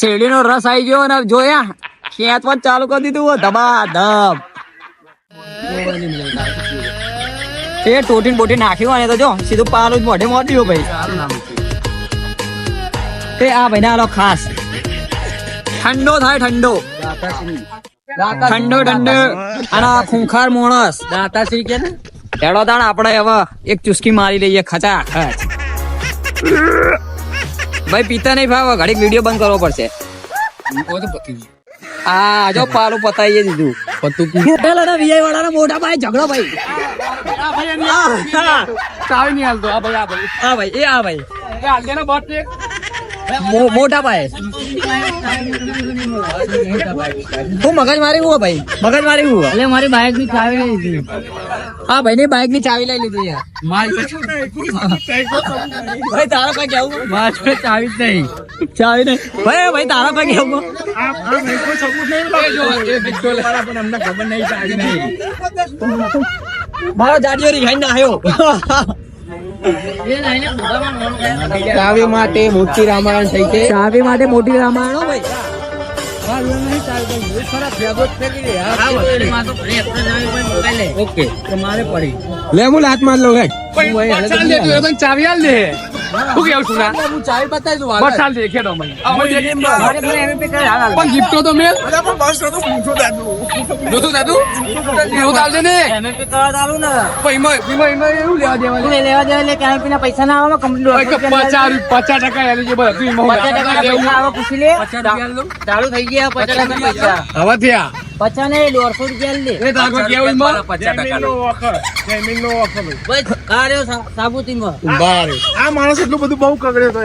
શેરડીનો રસ આવી ગયો ને જોયા ખેંચવા ચાલુ કરી દીધું ધબા ધબ એ ટોટીન બોટી નાખ્યું અને તો જો, સીધું પાલું જ મોઢે મોઢ્યું ભાઈ. તે આ ભાઈ ના ખાસ. ઠંડો થાય ઠંડો. ઠંડો ઠંડો. અને ખૂંખાર માણસ, દાતાશ્રી કે ને? હેડો દાણ આપણે હવે એક ચુસ્કી મારી લઈએ, ખચા, ખચ. ભાઈ પીતા નહીં ભાવ ઘડીક વીડિયો બંધ કરવો પડશે. ઓ તો પતી ગયું. આ જો પાલું પતાઈએ દીધું. પતું પેલા ના વીઆઈ વાળાના મોટા ભાઈ ઝઘડો ભાઈ. ચાવી નહીં હાલતો આ ભાઈ આ ભાઈ. હા ભાઈ એ આ ભાઈ. હાલ દે ને મો- મોટા ભાઈ તું મગજ મારી હું ભાઈ. મગજ મારી હું એટલે મારી બાઈકની ચાવી લઈ લીધી. હા ભાઈ ની બાઈકની ચાવી લઈ લીધી યાર. ભાઈ તારા પાસે કેવું પાસે ચાવી જ નહીં. ચાવી નહીં. ભાઈ ભાઈ તારા પાસે કેવું મારો જાડિયો રીખાઈ ના આવ્યો ચાવી માટે મોટી રામાયણ થઈ છે. ચાવી માટે મોટી રામાયણ હો ભાઈ. ઓકે. મારે પડી લે હું હાથ માર લઉં ચાવી હાલ દે. શું કેવું છું ના? હું ચાવી બતાવી દઉં બસ હાલ દે ખેડો પણ ગિફ્ટો તો મેં જોતું દાદુ? એવું ચાલશે ને? પણ એમાં એમાં એમાં એવું લેવા દેવાનું લેવા દેવા એટલે ક્યાંય પીના પૈસા ના આવે કંપની પચાસ પચાસ ટકા એલિજિબલ હતું પચાસ ટકા પૂછી લે. ચાલુ થઈ ગયા પચાસ ટકા પૈસા. હવે થયા. પચાસ ને દોઢસો રૂપિયા લે. એ તાકો કેવું સા- સાબુતીમાં આ માણસ એટલું બધું બહુ કગડે તો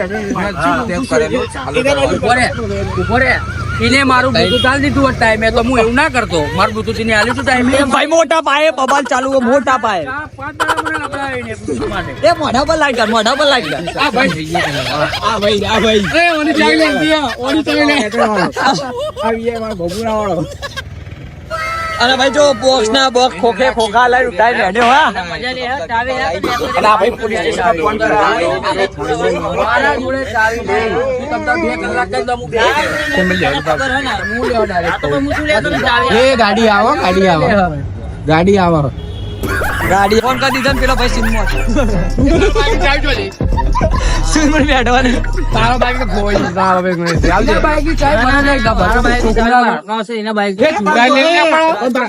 ઊભો રે, એને મારું બ્લુટૂથ આલી દીધું હોત ટાઈમે તો હું એવું ના કરતો. મારું બ્લુટૂથ એને આલ્યું હતું ટાઈમે. ભાઈ મોટા પાયે બબાલ ચાલુ મોટા પાયે. પાંચ. એ મોઢા પર લાઈટ કર મોઢા પર આ ભાઈ. આ ભાઈ આ ભાઈ. ઓની લઈ. અને ભાઈ જો બોક્સ ના બોક્સ ખોખે ખોખા લઈ ઉઠાઈ લેડ્યો હા તો અને ભાઈ પોલીસ સ્ટેશન ફોન મારા જોડે ચાવી નહીં. હું તમને બે કલાક દઉં, હું બે હે હું લેવા direct. આ તો પણ હું શું લેતો ને ચાવી એ ગાડી આવો ગાડી આવો ગાડી આવો ગાડી ફોન કરી દીધો ને પેલો ભાઈ સિનેમા સિનેમા બેઠવાની તારો બાઈક તો ખોવાઈ તારો બાઈક નહીં. આવજે. બાઈકની ચાવી મને લઈ ગયો. મારા ભાઈ ની ચાવી હાથમાં એના બાઈક એ ચૂંટાઈ લઈને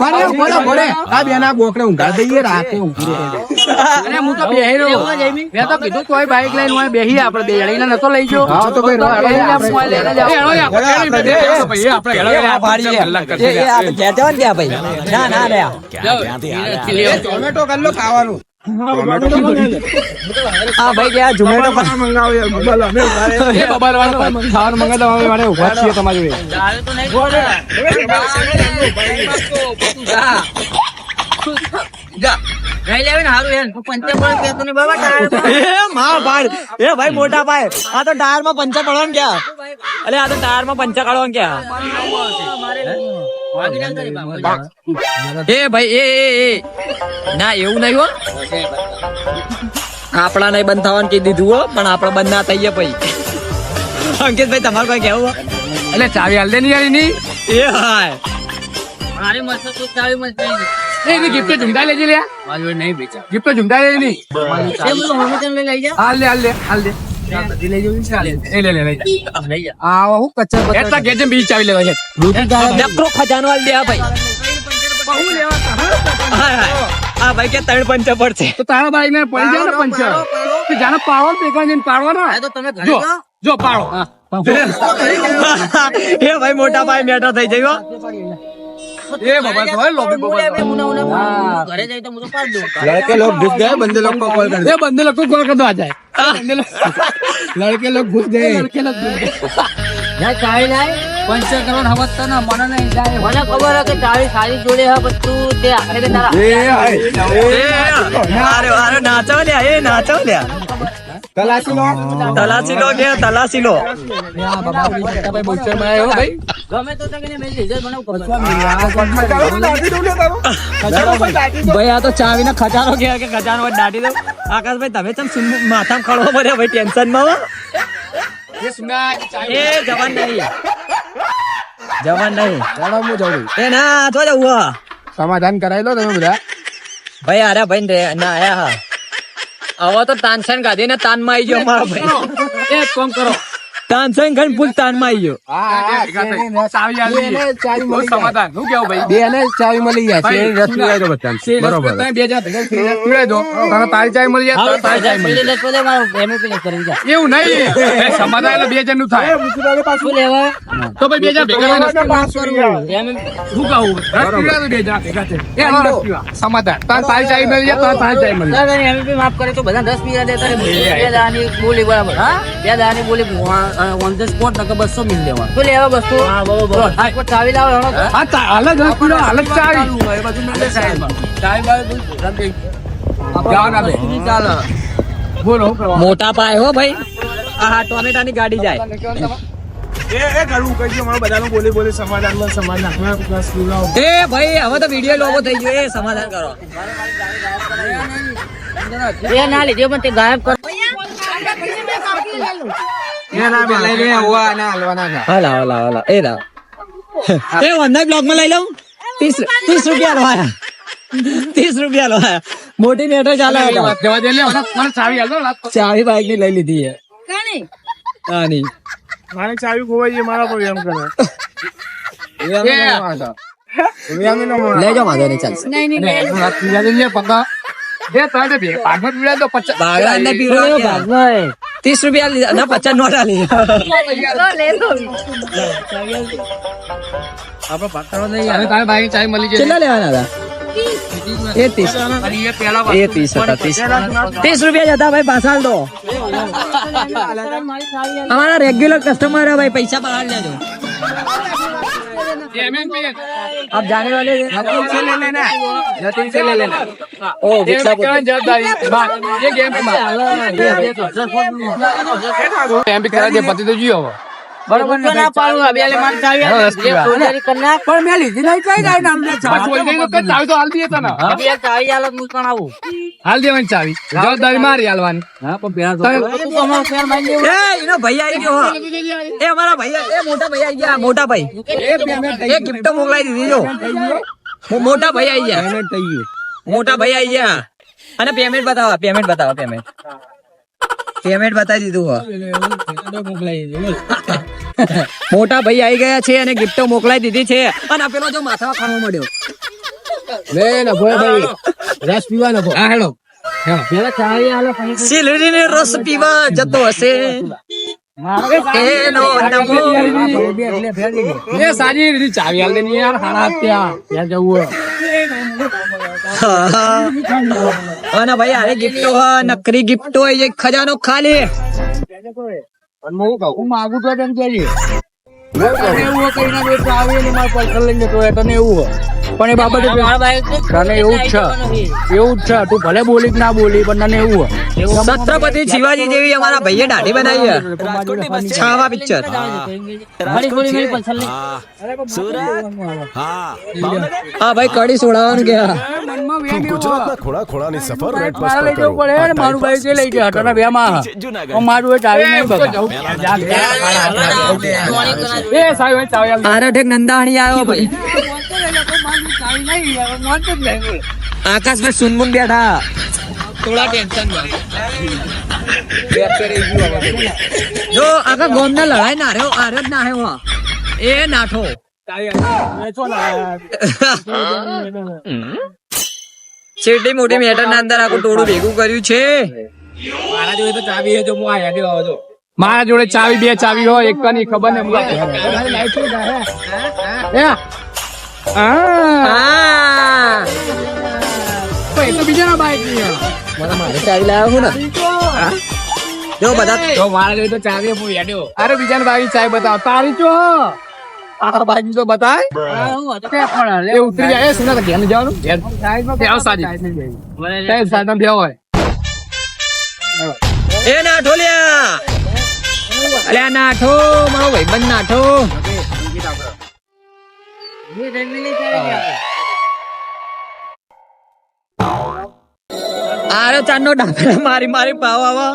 ભરે ભરે ભલે. આ બેના ગોખલે ઊંઘા. દઈએ રાતે ઊંઘી. અને હું તો બેહી રહ્યો. મેં તો કીધું તોય બાઈક લઈને હું બેહી આપણે બે જણીને નતો લઈ ગયો હા તો લઈને આપણે ભાઈ, આપણે ના ના રે ટોમેટો ખાવાનું હા ભાઈ ગયા ઝોમેટો પર એ બબાલ વાળો ખાવાનું મંગાવવા અમે માટે ઊભા છીએ તમારી જોડે. ને હારું યાર. પંચર પર કહેતો બાબા, ટાયર એ માં ભાડ એ ભાઈ મોટા ભાઈ આ તો ટાયરમાં પંચર પડવાનું ક્યાં? અરે આ તો ટાયરમાં પંચર કાઢવાનું ક્યાં? ના એ ભાઈ એ એ એ. ના એવું નહીં હો. આપણા નહીં બંધ થવાનું કહી દીધું હો પણ આપણે બંધ ના થઈએ ભાઈ. અંકિતભાઈ તમારું કઈ કેવું હો? એટલે ચાવી હાલ દે ને યાર એની. એ હાય. મારી મસ્ત તું ચાવી મસ્ત એની ગિફ્ટ ઝુમતા લેજે લે ગિફ્ટ ઝુમતા લે એની એ બધું હોમે તેમ લઈ લઈ જા. હાલ લે હાલ લે હાલ દે. એ લે લે લે આ હું કચ્ચર એટલા ગેજે બીજી ચાવી લેવા છે. નકરો ખજાનો વાળી દે આ ભાઈ. આ કે ત્રણ પંચર પડશે તો તારા ભાઈ ને પડી જાય ને પંચર જાણે જાને પાવર પેકા જઈને પાડવાનો તો તમે જો જો પાડો. એ ભાઈ મોટા ભાઈ મેટો થઈ જયો એ બાબા તો હોય લોબી હું લે, બે મુના મુના પાડું. ઘરે જઈ તો હું તો પાડી દઉં. लड़के लोग घुस गए बंदे लोग को कॉल कर એ બંને લોકો કોલ કરી દો આ જાય બંને લોકો लड़के लोग घुस गए લડકે લોકો જા ચાવી લાય. પંચર કરવાનું હવત તો ના મને નહીં જાય મને ખબર હે કે ચાવી સારી જોડે હે પણ તું તે આખરે તારા અરે અરે નાચો લ્યા એ નાચો લ્યા તલાસી લો. તલાસી લો કે તલાસી લો? યા બાબા ભાઈ બોલચરમાં આવ્યો ભાઈ ગમે તો તને મેં રિઝલ્ટ બનાવ કરો ભાઈ આ તો ચાવી ના ખજાનો કે કે ખજાનો દાટી દો આકાશભાઈ તમે તમ સુન માથામાં ખળવા પડ્યા ભાઈ ટેન્શનમાં એ સુના એ જવાન નહીં. જવાન નહીં. ચાલો હું જઉં એ ના તો જવું સમાધાન કરાવી લો તમે બધા. ભાઈ અરે ભાઈ ના આયા હા. હવે તો તાનસેન ગાધી ને તાનમાં આવી ગયો મારો ભાઈ. એક કામ કરો. તાનમાં આવી ગયો. ચાવી આલી બેને ચાવી બહુ મળી જાય. સમાધાન. હું કેવું ભાઈ? બેને ચાવી મળી જાય છે. રસ પીવાય તો બધાને. બરોબર. બે હજાર ભેગા થઈને પીવડાવી દો. તને તારી ચાવી મળી જાય તારી ચાવી મળી પેલી લેતો દે મારો એમ કરી જા એવું નહીં. સમાધાન એટલે બે હજારનું થાય શું લેવા? તો ભાઈ બે હજાર ભેગા થઈને પાંચસો રૂપિયા. એમ શું કહું? રસ પીવડાવી દો બે હજાર ભેગા થઈને. એ રસ પીવા. સમાધાન. તને તારી ચાવી મળી જાય તને તારી ચાવી મળી જાય. એમ માફ કરે તો બધા દસ પીરા દેતા રે બે દાની બોલી બરાબર. બે દાની બોલી ઓન ધ સ્પોટ નકર બસો મિલ લેવા તો લેવા બસો હા બરોબર ચાવી લાવો હા તા- અલગ પીવા ચાવી એ બધું મિલ સાહેબ ચાવી બાવી ચાલે બોલો મોટા પાય હો ભાઈ આ હા ટોમેટાની ગાડી જાય એ એ કરવું કઈ ગયું મારા બધાનું બોલી બોલી સમાધાનમાં સમાધાન એ ભાઈ હવે તો વીડિયો લોગો થઈ ગયો એ સમાધાન કરો એ ના લીધે પણ તે ગાયબ કર એ ના બે લઈ લે, હોવા ના હાલવાના ના. હા લાવો લાવો લાવો એ લાવો એ વંદા બ્લોકમાં લઈ લઉં? ત્રીસ ત્રીસ રૂપિયા લો ત્રીસ રૂપિયા લો આયા. મોટી મેટર ચાલે ચાવી હાલ બાઈકની લઈ લીધી છે હા મારે ચાવી ખોવાઈ ગઈ, મારા પર એમ કરે. લેજો નહીં ચાલશે. પંગા. એ તારે તો પચાસ. ભાગલા અંદર પીવડાવ્યા. ત્રીસ રૂપિયા લીધા ના પચાસ નોટ આલી અને તારે ભાઈની ચાવી મળી જશે. કેટલા લેવાના હતા એ ત્રીસ એ ત્રીસ હતા ત્રીસ ત્રીસ રૂપિયા જતા ભાઈ પાછા દો અમારા રેગ્યુલર કસ્ટમર ભાઈ પૈસા બહાર લેજો आप जाने वाले नतुल से ले लेना नतुल से ले लेना ओ भिक्षा बोल जवाबदारी बात ये गेम पे बात एम भी करा दे पति तो जी हो બરોબર ને ના મોટા ભાઈ આવી ગયા મોટા ભાઈ. એ ગયા. અને પેમેન્ટ બતાવો પેમેન્ટ બતાવો પેમેન્ટ પેમેન્ટ બતાવી દીધું મોકલાઈ દીધું મોટા ભાઈ આવી ગયા છે અને ગિફ્ટો મોકલાઈ દીધી છે. અને પેલો જો માથા ખાવા મળ્યો. લે ને ભાઈ. ભાઈ રસ પીવા ને હા હેલો. પેલા ચાવી આલો પછી સિલરીને રસ પીવા જતો હશે. એનો નમો એ સારી રીતે ચાવી હાલ દે યાર હાડા ત્યાં. ત્યાં જવું અને ભાઈ આરે ગિફ્ટો નકરી ગિફ્ટો ખજાનો ખાલી. હું માગું તો તેમ કહેજે. એવું મારા લઈને જતો હોય, તને પણ એ બાબતે તને એવું જ છે. એવું જ છે. તું ભલે બોલી કે ના બોલી પણ તને એવું હોય. છત્રપતિ શિવાજી જેવી અમારા ભાઈએ દાઢી બનાવી છે. છાવા પિક્ચર. હા. ભાઈ કડી સોડાવાનું કે ગુજરાતના ખોળા ખોળાની સફર રેડ બસ પર કરો મારું બાઈક લઈ ગયા તને વેમાં પણ મારું એ ચાવી નહીં બગા. એ સાહેબ ચાવી આલ. આરે આવ્યો ભાઈ આકાશભાઈ સુનમુન બેઠા થોડા ટેન્શન જો આખા ગોમના લડાઈ ના રહ્યો આરે જ ના આવ્યો એ નાઠો છેટી મોટી મેટર ના અંદર આખું ટોળું ભેગું કર્યું છે. મારા જોડે તો ચાવી હે જો હું આયા દેવા આવજો મારા જોડે ચાવી બે ચાવી હોય એક ની ખબર ને એ હા હા. તો એ બાઈકની ચાવી લાવ્યો હું ને? જો બધા જો મારા જોડે તો ચાવી હું હેડ્યો. અરે બીજાને બાઈક ચાવી બતાવ. તારી જો આ બાઈક તો બતાય. એ ઉતરી જાય સુના તો ઘેર જવાનું. ઘેર. બેહો સાજી સાહેબ સાહેબ બે હોય. એ નાઠો લ્યા. અલ્યા નાઠો મારો ભાઈબંધ નાઠો. એ રેલવે લઈ ચાવી આપે. આરે ચાંદનો ડાબેલા મારી મારી પાવ આવા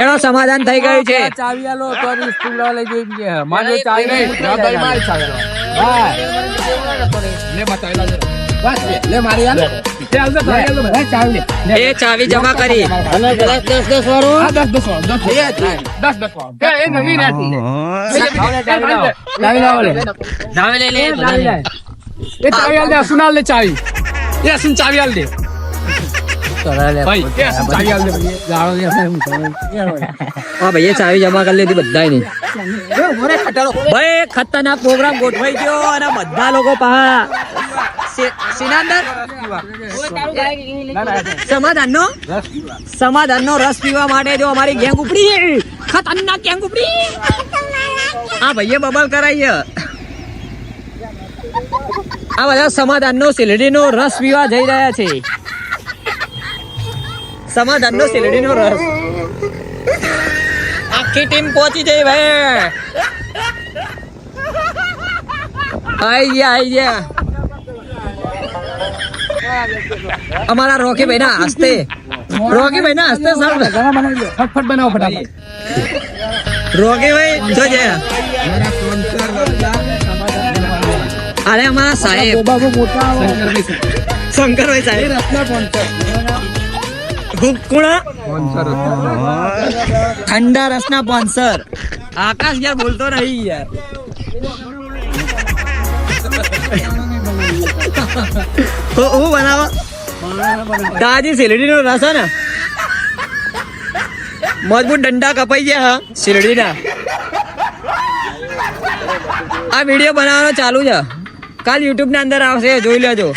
એનો સમાધાન થઈ ગયું છે. ચાવી આલો તો આ સ્કૂલ લઈ જઈ કે. મારે ચાવી નહીં ના ભાઈ મારી ચાવી આલો. લે બતાવી લા જરા. બસ લે, લે મારી લે. એ ચાવી જમા કરી. અને દસ દસ દસ વાળું? આ દસ દસ વાળો, દસ દસ વાળો. એ, એ નવી રહેતી. ચાવી લાવો. ચાવી લાવો લે. ચાવી લઈ લે ચાવી લાય. એ ચાવી આલ દે, અસુન આલ દે ચાવી. એ અસુન ચાવી આલ દે. ભાઈ, ચાવી આલ દે. જાળો દે, આપણે શું કરવાનું? હા ભાઈ. એ ચાવી જમા કરી લીધી બધાની ભાઈ ખતરનાક પ્રોગ્રામ ગોઠવાઈ ગયો અને બધા લોકો પહા. સિનાંદર? સમાધાન નો રસ પીવા. માટે જો અમારી ગેંગ ઉપડી ખતરનાક ગેંગ ઉપડી. આ ભાઈએ બબલ કરાઈ આ બધા સમાધાન નો શેલડી નો રસ પીવા જઈ રહ્યા છે. સમાધાન નો શેલડી નો રસ. આખી ટીમ પહોંચી જઈ ભાઈ. આઈ ગયા આઈ ગયા. અમારા રોકી ભાઈ ના હસ્તે. રોકી ભાઈ ના હસ્તે સર. ફટફટ બનાવો ફટાફટ. રોકી ભાઈ જો જે. અરે અમારા સાહેબ. શંકરભાઈ સાહેબ. ખૂબ ઠંડા રસના પોન્સર આકાશ યાર બોલતો રહી યાર. હું બનાવો? તાજી શેરડી નો રસ ને? મજબૂત ડંડા કપાઈ ગયા હા શેરડી ના આ વીડિયો બનાવવાનો ચાલુ છે. કાલ યુટ્યુબ ના અંદર આવશે જોઈ લેજો.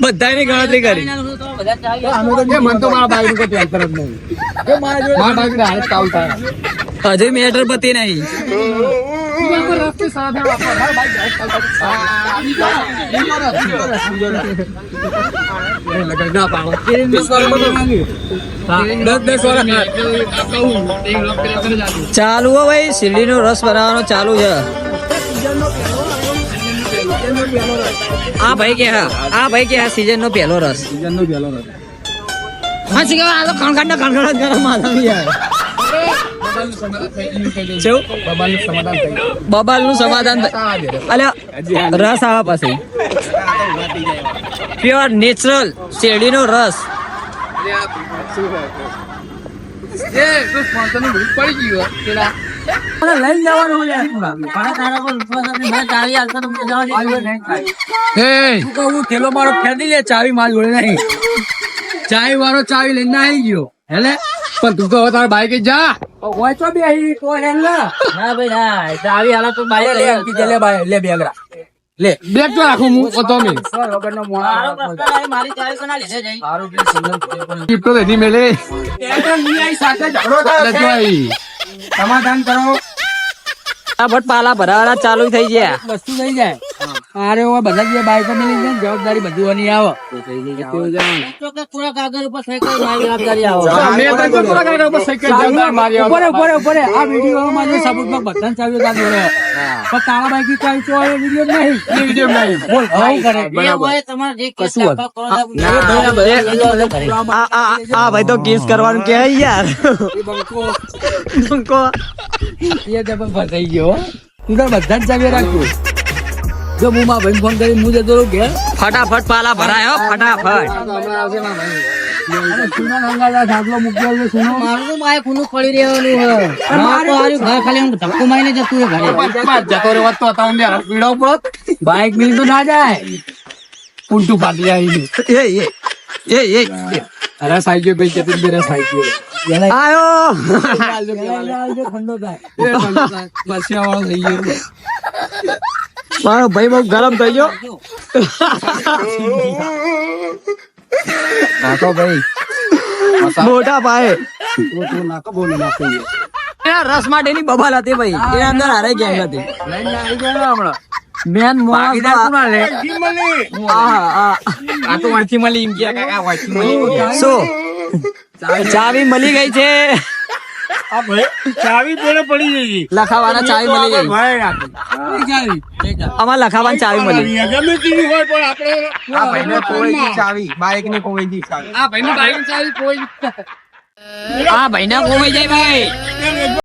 બધાની ગણતરી કરી. કાઉલ મેટર પતિ નહીં. ચાલુ હો ભાઈ શીરડી નો રસ બનાવવાનો ચાલુ છે. આ ભાઈ કે હા આ ભાઈ કે આ સીઝન નો પહેલો રસ. હા શીખે આ તો ખણખણ ખણખણ જ ગરમ માધવી યાર. બબાલનું સમાધાન અલ્યા રસ આવા પછી પ્યોર નેચરલ શેરડી નો રસ ચાવી મારો ફેંકી લે ચાવી મારી જોડે નહીં. ચાવી વાળો ચાવી લઈને આવી ગયો. હેલે પણ તું તો હવે તારા બાઈક જા વાંચો તો બે તો હેલ ના. ભાઈ ના. આવી આલો તો બાઈક લઈ આવતી. લે બાઈક લે બેગરા લે. બેગ તો રાખું હું તો મેં મારો પ્રશ્ન નહીં, મારી ચાવી કોના લીધે જઈ? ગિફ્ટ તો લેધી મેલે. સમાધાન કરો. આ ભટ પાલા ભરાવાળા ચાલુ થઈ ગયા. વસ્તુ થઈ જાય અરે ઓ બધા જે બાઈકો મેલી જાય જવાબદારી બધું ઓની આવે. તો કે થોડા કાગળ ઉપર સહી કરી મારી જવાબદારી આવો. ઉપર ઉપર ઉપર આ વિડિયો માં જે સબૂતમાં બધાને ચાવ્યો તા જોડે પણ તારા બાઈકની તો એ વિડિયો નહીં. એ વિડિયો નહીં. બોલ આવું કરે એ હોય તમારે જે કેસ દાખલ કરો છો, એ કરે. આ આ આ ભાઈ તો કેસ કરવાનું કે યાર. બંકો. એ તો ફસાઈ ગયો તું તો બધા જ ચાવીઓ રાખજો. જો હું મારા ભાઈને ફોન કરી હું જતો રહું ઘેર. ફટાફટ પાલા ભરાય હો ફટાફટ બાઈક મિલ તો ના જાય. ઉલટું ફાટી જાય એ એ અરે સાઈજો ભાઈ જતી બેરા સાઈજો આયો. ઠંડો થાય. બસિયા વાળો થઈ ગયો. મારો ભાઈ બહુ ગરમ થઈ ગયો. નાખો ભાઈ. મોટા પાયે નાખો બોલી નાખો. એના રસ માટેની બબાલ હતી ભાઈ. એના અંદર હારે ગયા હતી મેન ચાવી મળી ગઈ છે. ચાવી જોડે પડી જઈ લખાવાના ચાવી મળી ગઈ. ભાઈ આપી અમારે લખાવાની ચાવી મળી. ગમે તેવી હોય પણ આપણે આ ભાઈને ખોવાઈ ચાવી? બાઇકની ચાવી? આ ભાઈના ગોવાઈ જાય ભાઈ